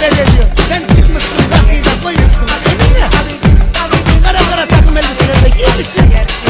oturuyor ediyor. Sen çıkmışsın rakıyı da koymuşsun. Emine. Kara kara takım elbiselerle giymişsin.